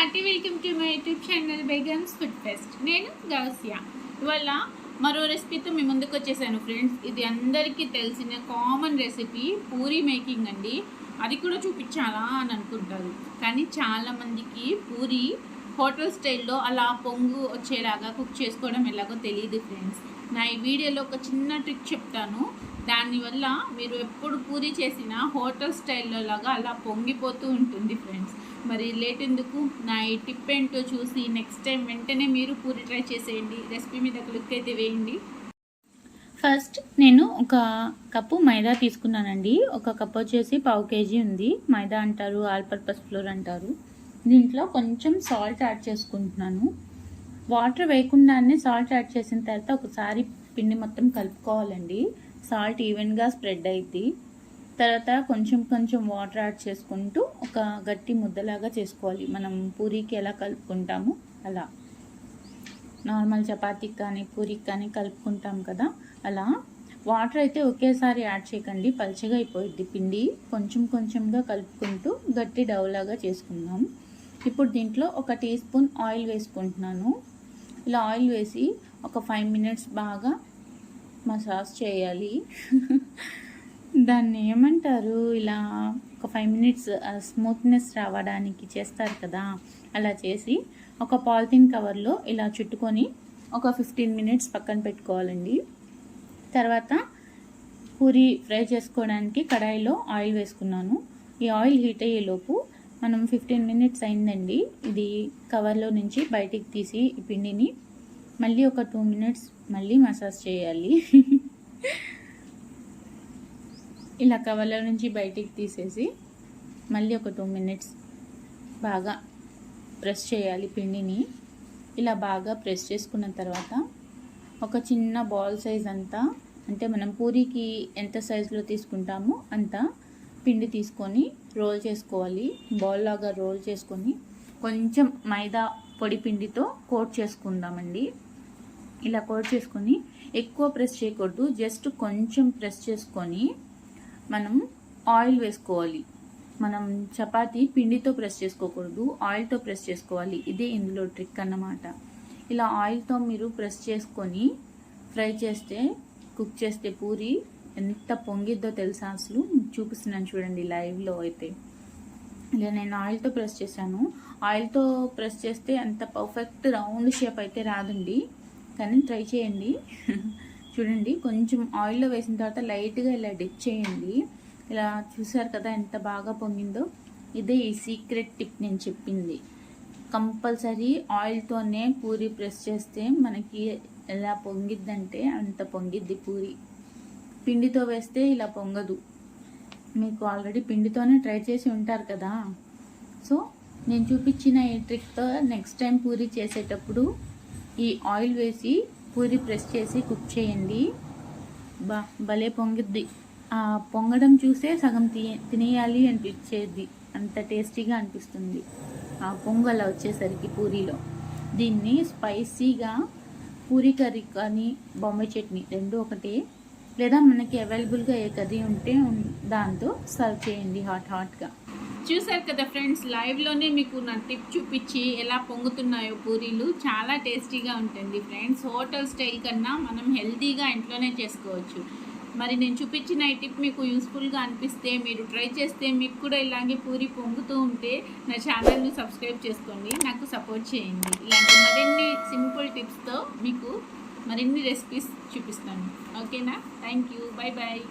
Hearty welcome to my YouTube channel Begum's food fest నేను గౌసియా. ఇవాళ మరో రెసిపీతో మీ ముందుకు వచ్చేసాను ఫ్రెండ్స్ ఇది అందరికీ తెలిసిన కామన్ రెసిపీ పూరీ మేకింగ్ అండి. అది కూడా చూపించాలా అని అనుకుంటారు. కానీ చాలామందికి పూరి హోటల్ స్టైల్లో అలా పొంగు వచ్చేలాగా కుక్ చేసుకోవడం ఎలాగో తెలియదు ఫ్రెండ్స్ నా ఈ వీడియోలో ఒక చిన్న ట్రిక్ చెప్తాను. దానివల్ల మీరు ఎప్పుడు పూరి చేసినా హోటల్ స్టైల్లో లాగా అలా పొంగిపోతూ ఉంటుంది ఫ్రెండ్స్ మరి లేట్ ఎందుకు? నా ఈ టిప్ ఏంటో చూసి నెక్స్ట్ టైం వెంటనే మీరు పూరి ట్రై చేసేయండి. రెసిపీ మీద క్లిక్ అయితే వేయండి. ఫస్ట్ నేను ఒక కప్పు మైదా తీసుకున్నానండి. ఒక కప్ వచ్చేసి పావు కేజీ ఉంది. మైదా అంటారు ఆల్ పర్పస్ ఫ్లోర్ అంటారు. దీంట్లో కొంచెం సాల్ట్ యాడ్ చేసుకుంటున్నాను. వాటర్ వేయకుండానే సాల్ట్ యాడ్ చేసిన తర్వాత ఒకసారి పిండి మొత్తం కలుపుకోవాలండి. సాల్ట్ ఈవెన్గా స్ప్రెడ్ అయింది తర్వాత కొంచెం కొంచెం వాటర్ యాడ్ చేసుకుంటూ ఒక గట్టి ముద్దలాగా చేసుకోవాలి. మనం పూరీకి ఎలా కలుపుకుంటామో అలా. నార్మల్ చపాతీకి కానీ పూరికి కానీ కలుపుకుంటాం కదా అలా. వాటర్ అయితే ఒకేసారి యాడ్ చేయకండి. పల్చగా అయిపోయింది పిండి. కొంచెం కొంచెంగా కలుపుకుంటూ గట్టి డౌలాగా చేసుకుందాం. ఇప్పుడు దీంట్లో ఒక టీ స్పూన్ ఆయిల్ వేసుకుంటున్నాను. ఇలా ఆయిల్ వేసి ఒక ఫైవ్ మినిట్స్ బాగా మసాజ్ చేయాలి. దాన్ని ఏమంటారు? ఇలా ఒక ఫైవ్ మినిట్స్ స్మూత్నెస్ రావడానికి చేస్తారు కదా. అలా చేసి ఒక పాలిథిన్ కవర్లో ఇలా చుట్టుకొని ఒక ఫిఫ్టీన్ మినిట్స్ పక్కన పెట్టుకోవాలండి. తర్వాత పూరి ఫ్రై చేసుకోవడానికి కడాయిలో ఆయిల్ వేసుకున్నాను. ఈ ఆయిల్ హీట్ అయ్యేలోపు మనం ఫిఫ్టీన్ మినిట్స్ అయిందండి. ఇది కవర్లో నుంచి బయటికి తీసి ఈ పిండిని మళ్ళీ ఒక టూ మినిట్స్ మళ్ళీ మసాజ్ చేయాలి. ఇలా కవర్లో నుంచి బయటికి తీసేసి మళ్ళీ ఒక టూ మినిట్స్ బాగా ప్రెస్ చేయాలి పిండిని. ఇలా బాగా ప్రెస్ చేసుకున్న తర్వాత ఒక చిన్న బాల్ సైజ్ అంతా అంటే మనం పూరీకి ఎంత సైజులో తీసుకుంటామో అంత పిండి తీసుకొని రోల్ చేసుకోవాలి. బాల్ లాగా రోల్ చేసుకొని కొంచెం మైదా పొడి పిండితో కోట్ చేసుకుందామండి. ఇలా కోట్ చేసుకొని ఎక్కువ ప్రెస్ చేయకూడదు. జస్ట్ కొంచెం ప్రెస్ చేసుకొని మనం ఆయిల్ వేసుకోవాలి. మనం చపాతీ పిండితో ప్రెస్ చేసుకోకూడదు. ఆయిల్తో ప్రెస్ చేసుకోవాలి. ఇదే ఇందులో ట్రిక్ అన్నమాట. ఇలా ఆయిల్తో మీరు ప్రెస్ చేసుకొని ఫ్రై చేస్తే కుక్ చేస్తే పూరి ఎంత పొంగిద్దో తెలుసా అసలు? చూపిస్తున్నాను చూడండి లైవ్లో అయితే. ఇలా నేను ఆయిల్తో ప్రెస్ చేశాను. ఆయిల్తో ప్రెస్ చేస్తే అంత పర్ఫెక్ట్ రౌండ్ షేప్ అయితే రాదండి. కానీ ట్రై చేయండి. చూడండి కొంచెం ఆయిల్లో వేసిన తర్వాత లైట్గా ఇలా డిప్ చేయండి. ఇలా చూసారు కదా ఎంత బాగా పొంగిందో? ఇదే ఈ సీక్రెట్ టిప్ నేను చెప్పింది. కంపల్సరీ ఆయిల్తోనే పూరి ప్రెస్ చేస్తే మనకి ఎలా పొంగిద్దంటే అంత పొంగిద్ది పూరి. పిండితో వేస్తే ఇలా పొంగదు. మీకు ఆల్రెడీ పిండితోనే ట్రై చేసి ఉంటారు కదా. సో నేను చూపించిన ఈ ట్రిక్తో నెక్స్ట్ టైం పూరి చేసేటప్పుడు ఈ ఆయిల్ వేసి పూరి ప్రెస్ చేసి కుక్ చేయండి. బా భలే పొంగిద్ది. ఆ పొంగడం చూసే సగం తినే తినేయాలి అనిపించేది. అంత టేస్టీగా అనిపిస్తుంది. ఆ పొంగల్ వచ్చేసరికి పూరీలో. దీన్ని స్పైసీగా పూరీ కర్రీ కానీ బొమ్మాయి చట్నీ రెండు ఒకటే లేదా మనకి అవైలబుల్గా ఏ కర్రీ ఉంటే దాంతో సర్వ్ చేయండి హాట్ హాట్గా చూసారు కదా ఫ్రెండ్స్ లైవ్లోనే మీకు నా టిప్ చూపించి ఎలా పొంగుతున్నాయో పూరీలు. చాలా టేస్టీగా ఉంటుంది ఫ్రెండ్స్ హోటల్ స్టైల్ కన్నా మనం హెల్తీగా ఇంట్లోనే చేసుకోవచ్చు. మరి నేను చూపించిన ఈ టిప్ మీకు యూస్ఫుల్గా అనిపిస్తే మీరు ట్రై చేస్తే మీకు కూడా ఇలాగే పూరి పొంగుతూ ఉంటే నా ఛానల్ని సబ్స్క్రైబ్ చేసుకోండి. నాకు సపోర్ట్ చేయండి. ఇలాంటి మరిన్ని సింపుల్ టిప్స్తో మీకు మరిన్ని రెసిపీస్ చూపిస్తాను. ఓకేనా థ్యాంక్ యూ బాయ్ బాయ్